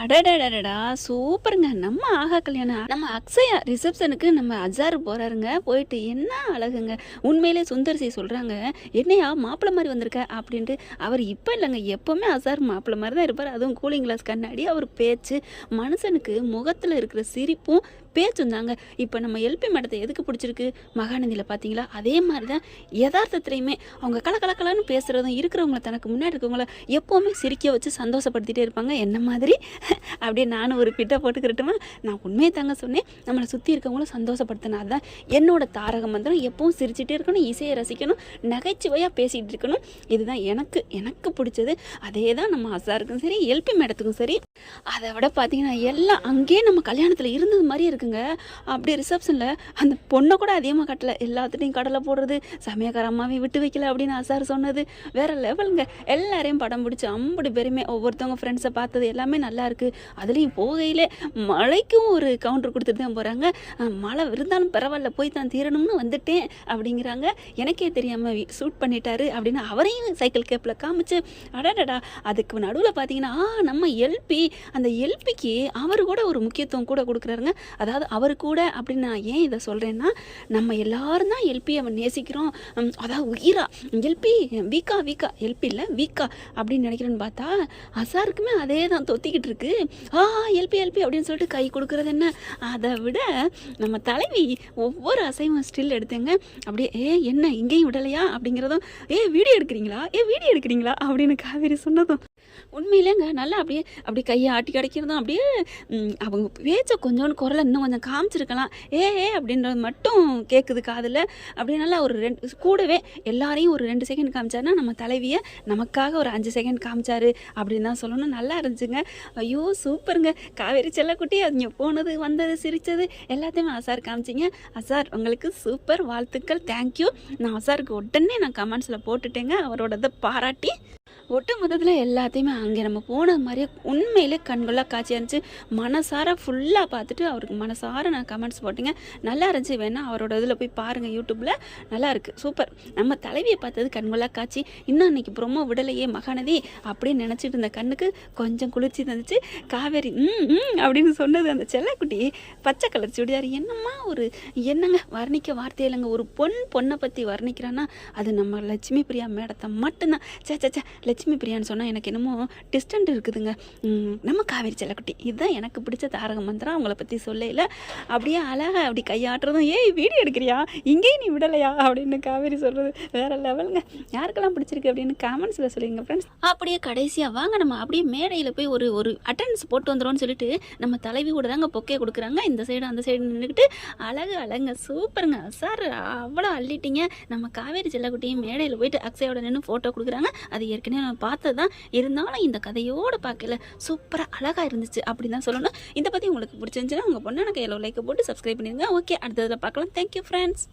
அடடடடா சூப்பருங்க. நம்ம ஆகா கல்யாணம். நம்ம அக்ஷயா ரிசப்ஷனுக்கு நம்ம அஜார் போகிறாருங்க போயிட்டு என்ன அழகுங்க. உண்மையிலே சுந்தர்சி சொல்கிறாங்க என்னையா மாப்பிள்ளை மாதிரி வந்திருக்க? அப்படின்ட்டு. அவர் இப்போ இல்லைங்க. எப்போவுமே அசார் மாப்பிள்ளை மாதிரி தான் இருப்பார். அதுவும் கூலிங் கிளாஸ் கண்ணாடி அவர் பேச்சு மனுஷனுக்கு முகத்தில் இருக்கிற சிரிப்பும் பேச்சும் இப்போ நம்ம எல்பி மேடத்தை எதுக்கு பிடிச்சிருக்கு? மகாநதியில் பார்த்தீங்களா அதே மாதிரி தான் யதார்த்தத்துலையுமே அவங்க கலக்கலக்கலன்னு பேசுகிறதும் இருக்கிறவங்கள தனக்கு முன்னாடி இருக்கவங்கள எப்போவுமே சிரிக்க வச்சு சந்தோஷப்படுத்திகிட்டே இருப்பாங்க. என்ன மாதிரி? அப்படியே நானும் ஒரு பிட்டை போட்டுக்கிறட்டுமா? நான் உண்மையை தாங்க சொன்னேன். நம்மளை சுற்றி இருக்கவங்களும் சந்தோஷப்படுத்தினா தான் என்னோட தாரக மந்திரம் எப்பவும் சிரிச்சுட்டே இருக்கணும் இசையை ரசிக்கணும் நகைச்சுவையாக பேசிகிட்டு இருக்கணும். இதுதான் எனக்கு எனக்கு பிடிச்சது. அதே தான் நம்ம அசாருக்கும் சரி எல்பி மேடத்துக்கும் சரி. அதை விட பார்த்தீங்கன்னா எல்லாம் அங்கேயே நம்ம கல்யாணத்தில் இருந்தது மாதிரி இருக்குங்க. அப்படியே ரிசப்ஷனில் அந்த பொண்ணை கூட அதிகமாக கட்டலை. எல்லாத்துட்டையும் கடலை போடுறது சமயக்கார அம்மாவை விட்டு வைக்கல அப்படின்னு அசார் சொன்னது. வேற லெவலுங்க எல்லாரையும் படம் பிடிச்சி அம்படி பேருமே ஒவ்வொருத்தவங்க ஃப்ரெண்ட்ஸை பார்த்தது எல்லாமே நல்லா இருக்கு. அதுலேயும் போகையிலே மழைக்கும் ஒரு கவுண்டர் கொடுத்துட்டு தான் போகிறாங்க மழை இருந்தாலும் பரவாயில்ல போய் தான் தீரணும்னு வந்துட்டேன் அப்படிங்கிறாங்க. எனக்கே தெரியாமல் ஷூட் பண்ணிட்டாரு அப்படின்னு அவரையும் சைக்கிள் கேப்பில் காமிச்சு அடடடா அதுக்கு நடுவில் பார்த்தீங்கன்னா நம்ம எல்பி. அந்த எல்பிக்கு அவர் கூட ஒரு முக்கியத்துவம் கூட கொடுக்குறாருங்க. அதாவது அதாவது அவர் கூட அப்படின்னு நான் ஏன் இதை சொல்கிறேன்னா நம்ம எல்லாரும் தான் எல்பி அவன் நேசிக்கிறோம். அதாவது உயிரா. எல்பி வீக்கா வீக்கா. எல்பி இல்லை வீக்கா அப்படின்னு நினைக்கிறேன்னு பார்த்தா அசாருக்குமே அதே தான் தொத்திக்கிட்டு இருக்கு. ஆ எல்பி எல்பி அப்படின்னு சொல்லிட்டு கை கொடுக்கறது என்ன? அதை விட நம்ம தலைவி ஒவ்வொரு அசைவம் ஸ்டில் எடுத்தேங்க. அப்படியே ஏ என்ன? இங்கேயும் விடலையா? அப்படிங்கிறதும் ஏ வீடியோ எடுக்கிறீங்களா? ஏ வீடியோ எடுக்கிறீங்களா? அப்படின்னு காவேரி சொன்னதும் உண்மையிலேங்க நல்லா அப்படியே அப்படி கையை ஆட்டி கிடைக்கிறதும் அப்படியே அவங்க பேச்ச கொஞ்சோண்டு குரலை இன்னும் கொஞ்சம் காமிச்சிருக்கலாம். ஏ ஏ அப்படின்றது மட்டும் கேட்குது காதில். அப்படியே நல்லா ஒரு ரெண்டு கூடவே எல்லாரையும் ஒரு ரெண்டு செகண்ட் காமிச்சாருன்னா நம்ம தலைவியை நமக்காக ஒரு அஞ்சு செகண்ட் காமிச்சாரு அப்படின்னு தான் சொல்லணும். நல்லா இருந்துச்சுங்க. ஐயோ சூப்பருங்க. காவேரி செல்லக்குட்டி அவங்க போனது வந்தது சிரித்தது எல்லாத்தையுமே அசார் காமிச்சிங்க. அசார் உங்களுக்கு சூப்பர் வாழ்த்துக்கள். தேங்க்யூ நான் அசாருக்கு உடனே நான் கமெண்ட்ஸில் போட்டுட்டேங்க. அவரோட பாராட்டி ஒட்டு மொத்தத்தில் எல்லாத்தையுமே அங்கே நம்ம போனது மாதிரியே உண்மையிலே கண்கொள்ளா காட்சியாக இருந்துச்சு மனசார ஃபுல்லாக பார்த்துட்டு அவருக்கு மனசார நான் கமெண்ட்ஸ் போட்டேங்க. நல்லா இருந்துச்சு. வேணால் அவரோட இதில் போய் பாருங்கள் யூடியூப்பில் நல்லா இருக்குது சூப்பர் நம்ம தலைவியை பார்த்தது கண்கொள்ளா காட்சி. இன்னும் அன்னைக்கு ப்ரொமோ விடலையே மகாநதி அப்படின்னு நினச்சிட்டு இருந்த கண்ணுக்கு கொஞ்சம் குளிர்ச்சி தந்துச்சு. காவேரி ம் ம் அப்படின்னு சொன்னது அந்த செல்லக்குட்டி பச்சை கலர் சுடிதார். என்னம்மா ஒரு என்னங்க வர்ணிக்க வார்த்தை இல்லைங்க. ஒரு பொன் பொண்ணை பற்றி வர்ணிக்கிறான்னா அது நம்ம லட்சுமி பிரியா மேடத்தை மட்டும்தான். சே சே சே லட்சுமி லட்சுமி பிரியான்னு சொன்னால் எனக்கு என்னமோ டிஸ்டன்ட் இருக்குதுங்க. நம்ம காவேரி செல்லக்குட்டி. இதுதான் எனக்கு பிடிச்ச தாரக மந்திரம். அவங்கள பற்றி சொல்லையில் அப்படியே அழகா அப்படி கையாட்டுறதும் ஏய் வீடியோ எடுக்கிறியா? இங்கேயும் நீ விடலையா? அப்படின்னு காவேரி சொல்கிறது வேற லெவலுங்க. யாருக்கெல்லாம் பிடிச்சிருக்கு அப்படின்னு கமெண்ட்ஸில் சொல்லுங்க ஃப்ரெண்ட்ஸ் அப்படியே கடைசியாக வாங்க நம்ம அப்படியே மேடையில் போய் ஒரு ஒரு அட்டெண்டன்ஸ் போட்டு வந்துடும்னு சொல்லிட்டு நம்ம தலைவி கூட தாங்க பொக்கே கொடுக்குறாங்க. இந்த சைடு அந்த சைடு நின்றுக்கிட்டு அழகு அழகுங்க சூப்பருங்க சார் அவ்வளோ அள்ளிட்டீங்க. நம்ம காவேரி செல்லக்குட்டியும் மேடையில் போயிட்டு அக்ஸையோட நின்று ஃபோட்டோ கொடுக்குறாங்க. அது ஏற்கனவே நான் பார்த்தது தான் இருந்தாலும் இந்த கதையோடு பார்க்கல சூப்பராக அழகாக இருந்துச்சு அப்படின்னு தான் சொல்லணும். இதை பற்றி உங்களுக்கு பிடிச்சிருந்துச்சுன்னா உங்கள் பொண்ணான கையில் லைக் போட்டு சப்ஸ்கிரைப் பண்ணிடுங்க. ஓகே அடுத்ததில் பார்க்கலாம். Thank you friends